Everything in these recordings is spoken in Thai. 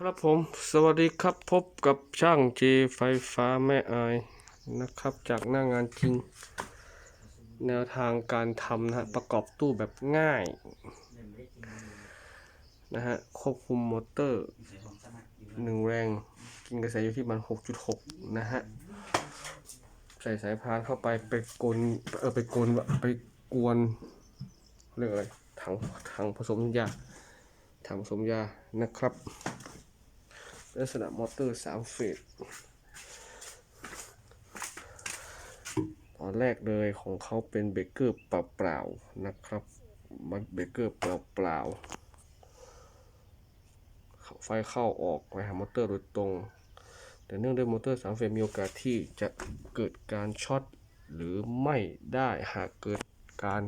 ครับผมสวัสดีครับพบกับช่างเจไฟฟ้าแม่อายนะครับ จากหน้างานจริง แนวทางการทำนะฮะประกอบตู้แบบง่ายนะฮะควบคุมมอเตอร์หนึ่งแรง กินกระแสอยู่ที่มัน 6.6 นะฮะ ใส่สายพานเข้าไปไปกลเออไปกลไปกวนเรียกอะไรถังถังผสมยาถังผสมยานะครับ ลักษณะมอเตอร์สามเฟสตอนแรกเลยของเขาเป็นเบรกเกอร์เปล่าๆนะครับ มันเบรกเกอร์เปล่าๆไฟเข้าออกไปหามอเตอร์โดยตรง แต่เนื่องด้วยมอเตอร์สามเฟสมีโอกาสที่จะเกิดการช็อตหรือไม่ได้หากเกิดการ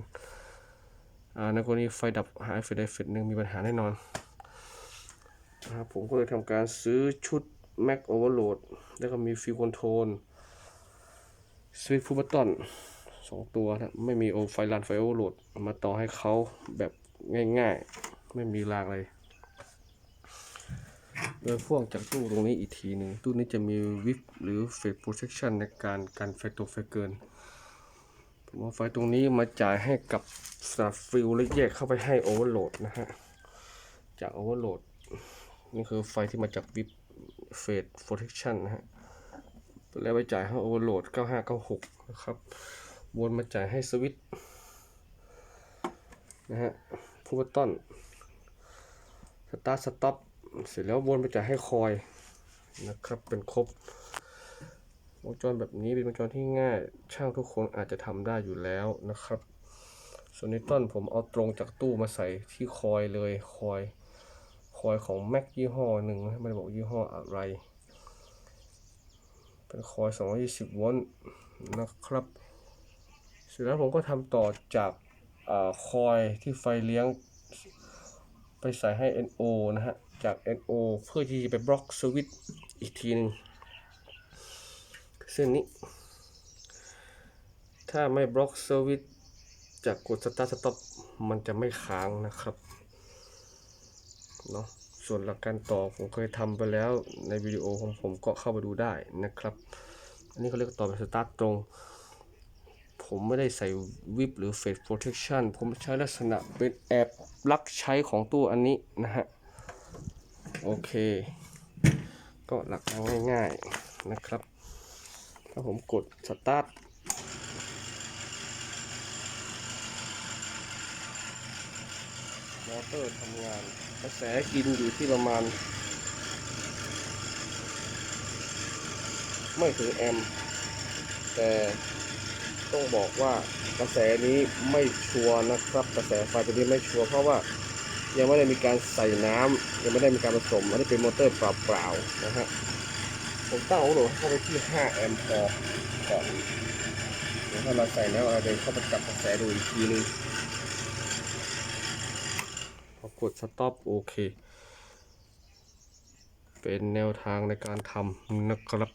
อ่าในกรณีไฟดับหายเฟสใดเฟสหนึ่งมีปัญหาแน่นอน นะครับผมก็เลยทำการซื้อชุด Mac Overload แล้วก็มีฟิวคอนโทรลสวิตช์ฟูบัตตอนสองตัวนะ ไม่มีโอไฟลันไฟโอโหลด มาต่อให้เขาแบบง่ายๆ ไม่มีรางเลยโดยพ่วงจากตู้ตรงนี้อีกทีหนึ่งตู้นี้จะมีวิปหรือเฟ e protection ในการกันไฟตกไฟเกินผมเอาไฟตรงนี้มาจ่ายให้กับสตาร์ฟิลและแยกเข้าไปให้โอเวอร์โหลดนะฮะ จากโอเวอร์โหลด นี่คือไฟที่มาจากวิปเฟสโปรเทคชันนะฮะแล้วไปจ่ายให้โอเวอร์โหลด 9596 นะครับ วนมาจ่ายให้สวิตช์นะฮะพูบัตตอนสตาร์ทสต็อปเสร็จแล้ววนไปจ่ายให้คอยนะครับ เป็นครบวงจรแบบนี้เป็นวงจรที่ง่ายช่างทุกคนอาจจะทำได้อยู่แล้วนะครับ ส่วนนี้ต้นผมเอาตรงจากตู้มาใส่ที่คอยเลยคอย คอยของ Mac ยี่ห้อหนึ่งไม่ได้บอกยี่ห้ออะไร เป็นคอย 220 โวลต์นะครับเสร็จแล้วผมก็ทำต่อจากอคอยที่ไฟเลี้ยงไปใส่ให้ NO นะฮะ จาก NO เพื่อที่จะไปบล็อกสวิตช์อีกทีหนึงเส้นนี้ ถ้าไม่บล็อกสวิตช์จากกด Start Stop มันจะไม่ค้างนะครับ เนาะส่วนหลักการต่อผมเคยทำไปแล้วในวิดีโอของผมก็เข้าไปดูได้นะครับ อันนี้เขาเรียกต่อแบบสตาร์ทตรง ผมไม่ได้ใส่วิบหรือเฟสโปรเทคชันผมใช้ลักษณะเป็นแอบลักใช้ของตู้อันนี้นะฮะ โอเค ก็หลักการง่ายๆนะครับ ถ้าผมกดสตาร์ท มอเตอร์ทำงานกระแสกินอยู่ที่ประมาณ ไม่ถึงแอมป์แต่ต้องบอกว่ากระแสนี้ไม่ชัวร์นะครับ กระแสไฟตัวนี้ไม่ชัวร์เพราะว่ายังไม่ได้มีการใส่น้ำยังไม่ได้มีการผสมอันนี้เป็นมอเตอร์เปล่าๆนะฮะผมตั้งโอ้โหเข้าไปที่ 5 แอมป์ก่อนเดี๋ยวถ้าเราใส่แล้วเราเดินเข้าไปจับกระแสดูอีกทีนึง พอกด stop โอเค เป็นแนวทางในการทำนะครับ